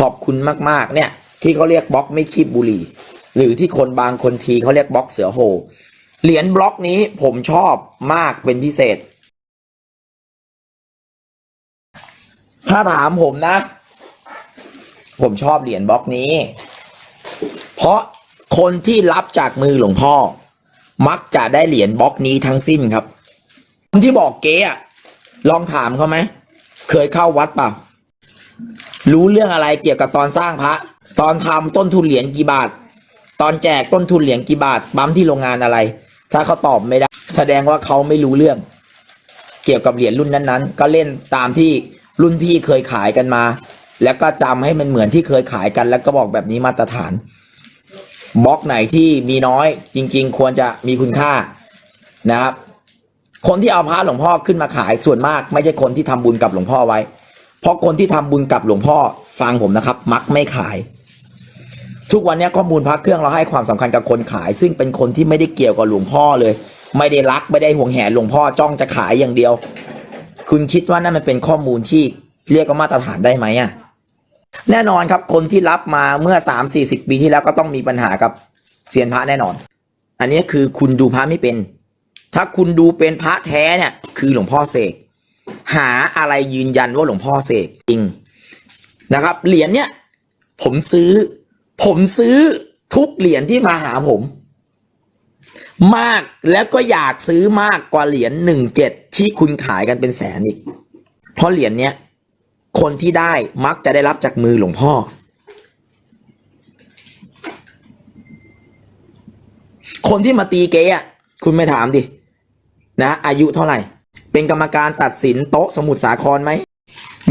ขอบคุณมากๆ เนี่ย ที่เขาเรียกบล็อกไม่คีบบุหรี่ หรือที่คนบางคนทีเขาเรียกบล็อกเสือโหเหรียญบล็อกนี้ผมชอบมากเป็นพิเศษ ถ้าถามผมนะ ผมชอบเหรียญบล็อกนี้ เพราะคนที่รับจากมือหลวงพ่อ มักจะได้เหรียญบล็อกนี้ทั้งสิ้นครับ คนที่บอกเก๊อะลองถามเขาไหม เคยเข้าวัดเปล่า รู้เรื่องอะไรเกี่ยวกับตอนสร้างพระ ตอนทำต้นทุนเหรียญกี่บาท ตอนแจกต้นทุนเหรียญกี่บาทปั๊มที่โรงงานอะไร ถ้าเขาตอบไม่ได้ แสดงว่าเขาไม่รู้เรื่อง เกี่ยวกับเหรียญรุ่นนั้นๆ ก็เล่นตามที่รุ่นพี่เคยขายกันมา แล้วก็จำให้มันเหมือนที่เคยขายกัน แล้วก็บอกแบบนี้มาตรฐานบล็อกไหนที่มีน้อยจริง ๆ ควรจะมีคุณค่านะครับ คนที่เอาพระหลวงพ่อขึ้นมาขายส่วนมาก ไม่ใช่คนที่ทำบุญกับหลวงพ่อไว้ เพราะคนที่ทำบุญกับหลวงพ่อฟังผมนะครับ มักไม่ขาย ทุกวันนี้ข้อมูลพระเครื่องเราให้ความสำคัญกับคนขาย ซึ่งเป็นคนที่ไม่ได้เกี่ยวกับหลวงพ่อเลย ไม่ได้รักไม่ได้ห่วงแหนหลวงพ่อจ้องจะขายอย่างเดียว คุณคิดว่านั่นมันเป็นข้อมูลที่เรียกว่ามาตรฐานได้ไหมอะแน่นอนครับคนที่รับมาเมื่อสามสี่สิบปีที่แล้วก็ต้องมีปัญหากับเซียนพระแน่นอน อันนี้คือคุณดูพระไม่เป็น ถ้าคุณดูเป็นพระแท้เนี่ย คือหลวงพ่อเสก หาอะไรยืนยันว่าหลวงพ่อเสกจริงนะครับ เหรียญเนี่ย ผมซื้อ ผมซื้อทุกเหรียญที่มาหาผม มากแล้วก็อยากซื้อมากกว่าเหรียญหนึ่งเจ็ดที่คุณขายกันเป็นแสนอีก เพราะเหรียญเนี้ยคนที่ได้มักจะได้รับจากมือหลวงพ่อ คนที่มาตีเก๊อะคุณไม่ถามดินะ อายุเท่าไหร่ เป็นกรรมการตัดสินโต๊ะสมุทรสาครไหม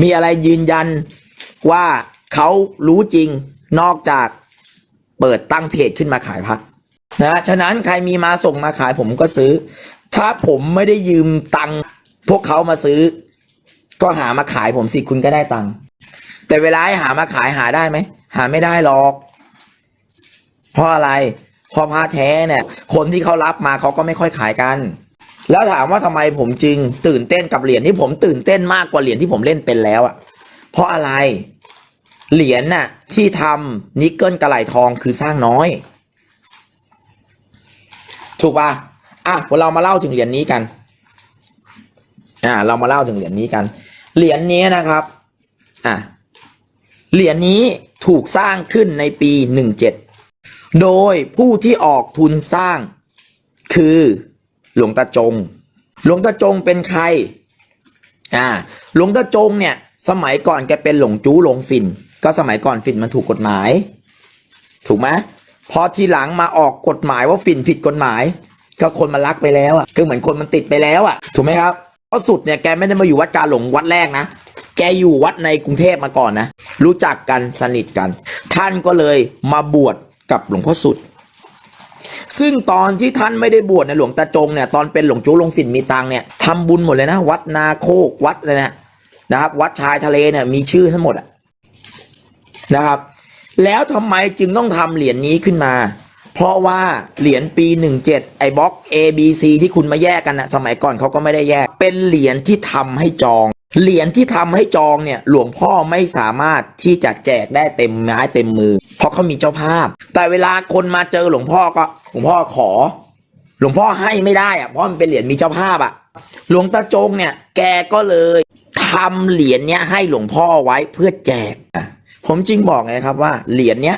มีอะไรยืนยันว่าเขารู้จริงนอกจากเปิดตั้งเพจขึ้นมาขายพักนะฉะนั้นใครมีมาส่งมาขายผมก็ซื้อ ถ้าผมไม่ได้ยืมตังค์พวกเขามาซื้อ ก็หามาขายผมสิคุณก็ได้ตังค์แต่เวลาให้หามาขายหาได้ไหมหาไม่ได้หรอก เพราะอะไรเพราะพระแท้เนี่ย คนที่เขารับมาเขาก็ไม่ค่อยขายกัน แล้วถามว่าทำไมผมจึงตื่นเต้นกับเหรียญที่ผมตื่นเต้นมากกว่าเหรียญที่ผมเล่นเป็นแล้วอะเพราะอะไรเหรียญน่ะที่ทำนิกเกิลกระไหลทองคือสร้างน้อย ถูกปะอะเรามาเล่าถึงเหรียญนี้กัน อ่า เรามาเล่าถึงเหรียญนี้กัน เหรียญนี้นะครับ อะเหรียญนี้ถูกสร้างขึ้นในปีหนึ่งเจ็ดโดยผู้ที่ออกทุนสร้างคือ หลวงตาจง หลวงตาจงเป็นใครอ่าหลวงตาจงเนี่ยสมัยก่อนแกเป็นหลงจู้หลงฝิ่น ก็สมัยก่อนฝิ่นมันถูกกฎหมาย ถูกไหมพอทีหลังมาออกกฎหมายว่าฝิ่นผิดกฎหมาย ก็คนมันรักไปแล้วอะคือเหมือนคนมันติดไปแล้วอะ ถูกไหมครับเพราะสุดเนี่ยแกไม่ได้มาอยู่วัดกาหลงวัดแรกนะแกอยู่วัดในกรุงเทพมาก่อนนะ รู้จักกันสนิทกัน ท่านก็เลยมาบวชกับหลวงพ่อสุด ซึ่งตอนที่ท่านไม่ได้บวชในหลวงตาจงเนี่ยตอนเป็นหลวงจูหลวงฝิ่นมีตังเนี่ยทำบุญหมดเลยนะ วัดนาโคกวัดเลยนะนะครับ วัดชายทะเลเนี่ยมีชื่อทั้งหมดอะนะครับ แล้วทำไมจึงต้องทำเหรียญนี้ขึ้นมา เพราะว่าเหรียญปี 17 ไอ้บล็อก A B C ที่คุณมาแยกกันนะสมัยก่อนเขาก็ไม่ได้แยก เป็นเหรียญที่ทำให้จอง เหรียญที่ทำให้จองเนี่ยหลวงพ่อไม่สามารถที่จะแจกได้เต็มไม้เต็มมือ เพราะเขามีเจ้าภาพ แต่เวลาคนมาเจอหลวงพ่อก็หลวงพ่อขอ หลวงพ่อให้ไม่ได้อะเพราะมันเป็นเหรียญมีเจ้าภาพอะหลวงตาจงเนี่ยแกก็เลยทำเหรียญเนี้ยให้หลวงพ่อไว้เพื่อแจก ผมจึงบอกไงครับว่าเหรียญเนี้ย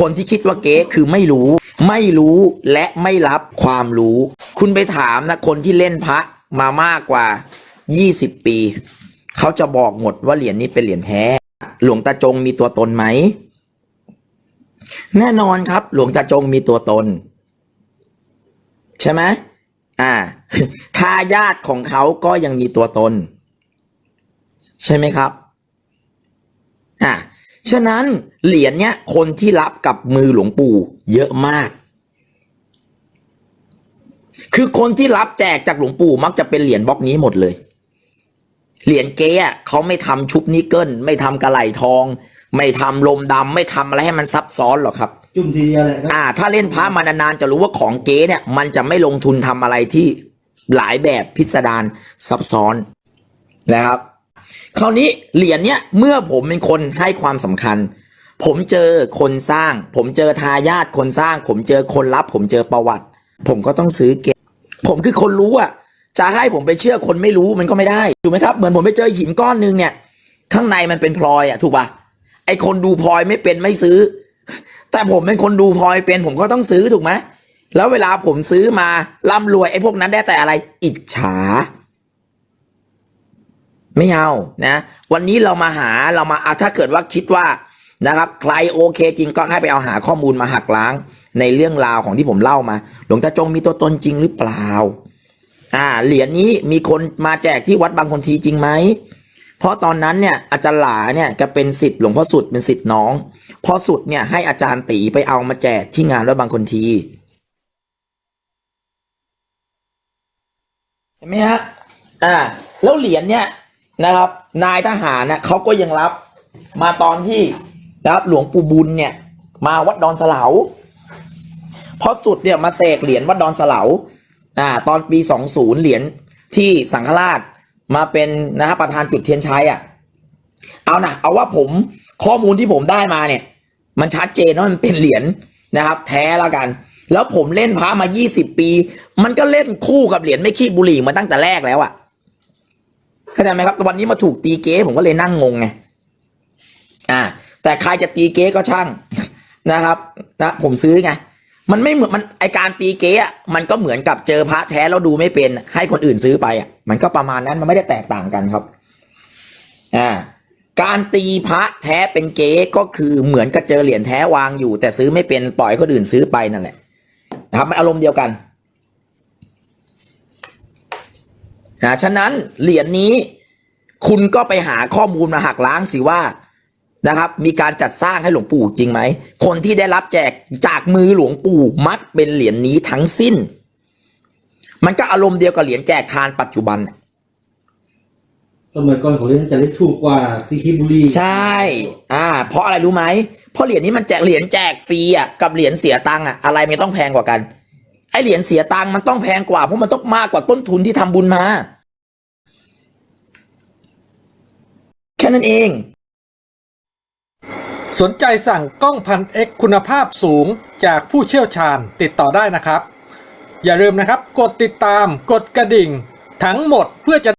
คนที่คิดว่าเก๊คือไม่รู้ ไม่รู้และไม่รับความรู้ คุณไปถามนะคนที่เล่นพระมามากกว่า 20 ปี เขาจะบอกหมดว่าเหรียญนี้เป็นเหรียญแท้ หลวงตาจงมีตัวตนไหม แน่นอนครับ หลวงตาจงมีตัวตน ใช่ไหมอ่าทายาทของเขาก็ยังมีตัวตน ใช่ไหมครับอ่าฉะนั้นเหรียญเนี้ยคนที่รับกับมือหลวงปู่เยอะมาก คือคนที่รับแจกจากหลวงปู่มักจะเป็นเหรียญบล็อกนี้หมดเลย เหรียญเก๊อะเขาไม่ทำชุบนิกเกิลไม่ทำกระไหลทอง ไม่ทำลมดำไม่ทำอะไรให้มันซับซ้อนหรอกครับ จุ่มทีเดียวเลยครับอ่า ถ้าเล่นพระมานานๆจะรู้ว่าของเก๊เนี่ย มันจะไม่ลงทุนทำอะไรที่หลายแบบพิสดารซับซ้อนนะครับ คราวนี้เหรียญเนี้ยเมื่อผมเป็นคนให้ความสำคัญ ผมเจอคนสร้าง ผมเจอทายาทคนสร้าง ผมเจอคนรับ ผมเจอประวัติ ผมก็ต้องซื้อเก็บผมคือคนรู้อะ จะให้ผมไปเชื่อคนไม่รู้มันก็ไม่ได้ถูกไหมครับเหมือนผมไปเจอหินก้อนหนึงเนี่ยข้างในมันเป็นพลอยอะถูกป่ะไอคนดูพลอยไม่เป็นไม่ซื้อ แต่ผมเป็นคนดูพลอยเป็นผมก็ต้องซื้อถูกไหมแล้วเวลาผมซื้อมาร่ำรวยไอ้พวกนั้นได้แต่อะไร อิจฉา ไม่เอานะ วันนี้เรามาหาเรามาอะถ้าเกิดว่าคิดว่านะครับ ใครโอเคจริงก็ให้ไปเอาหาข้อมูลมาหักล้าง ในเรื่องราวของที่ผมเล่ามา หลวงตาจงมีตัวตนจริงหรือเปล่า อ่าเหรียญนี้มีคนมาแจกที่วัดบางคนทีจริงไหมเพราะตอนนั้นเนี่ยอาจารย์หลาเนี่ยจะเป็นสิทธิ์หลวงพ่อสุดเป็นสิทธิ์น้องพ่อสุดเนี่ยให้อาจารย์ตีไปเอามาแจกที่งานวัดบางคนทีเห็นไหมฮะอ่าแล้วเหรียญเนี่ยนะครับ นายทหารนะเขาก็ยังรับมาตอนที่นะครับหลวงปู่บุญเนี่ยมาวัดดอนสะเหลาพอสุดเนี่ยมาเสกเหรียญวัดดอนสลา อ่าตอนปีสองศูนย์เหรียญที่สังฆราชมาเป็นนะครับประธานจุดเทียนชัยอะ เอานะเอาว่าผมข้อมูลที่ผมได้มาเนี่ย มันชัดเจนว่ามันเป็นเหรียญนะครับ แท้แล้วกัน แล้วผมเล่นพระมา 20 ปี มันก็เล่นคู่กับเหรียญไม่ขี้บุหรี่มาตั้งแต่แรกแล้วอะ่ะเข้าใจไหมครับแต่วันนี้มาถูกตีเก๊ผมก็เลยนั่งงงไงอ่า แต่ใครจะตีเก๊ก็ช่างนะครับนะผมซื้อไง มันไม่เหมือนมันไอการตีเก๊ะมันก็เหมือนกับเจอพระแท้แล้วดูไม่เป็นให้คนอื่นซื้อไปอะมันก็ประมาณนั้นมันไม่ได้แตกต่างกันครับอ่าการตีพระแท้เป็นเก๊ก็คือเหมือนกับเจอเหรียญแท้วางอยู่ แต่ซื้อไม่เป็นปล่อยคนอื่นซื้อไปนั่นแหละนะครับมันอารมณ์เดียวกันนะฉะนั้นเหรียญนี้คุณก็ไปหาข้อมูลมาหักล้างสิว่า นะครับ มีการจัดสร้างให้หลวงปู่จริงไหม คนที่ได้รับแจกจากมือหลวงปู่มักเป็นเหรียญนี้ทั้งสิ้น มันก็อารมณ์เดียวกับเหรียญแจกทานปัจจุบัน สมัยก่อนของเล่นจะเล็กถูกกว่าที่คิบุรีใช่ อ่า เพราะอะไรรู้ไหม เพราะเหรียญนี้มันแจกเหรียญแจกฟรีอะกับเหรียญเสียตังค์อะอะไรมันต้องแพงกว่ากัน ไอเหรียญเสียตังค์มันต้องแพงกว่าเพราะมันต้องมากกว่าต้นทุนที่ทำบุญมา แค่นั้นเอง สนใจสั่งกล้องพัน X คุณภาพสูงจากผู้เชี่ยวชาญติดต่อได้นะครับ อย่าลืมนะครับ กดติดตามกดกระดิ่ง ทั้งหมดเพื่อจะ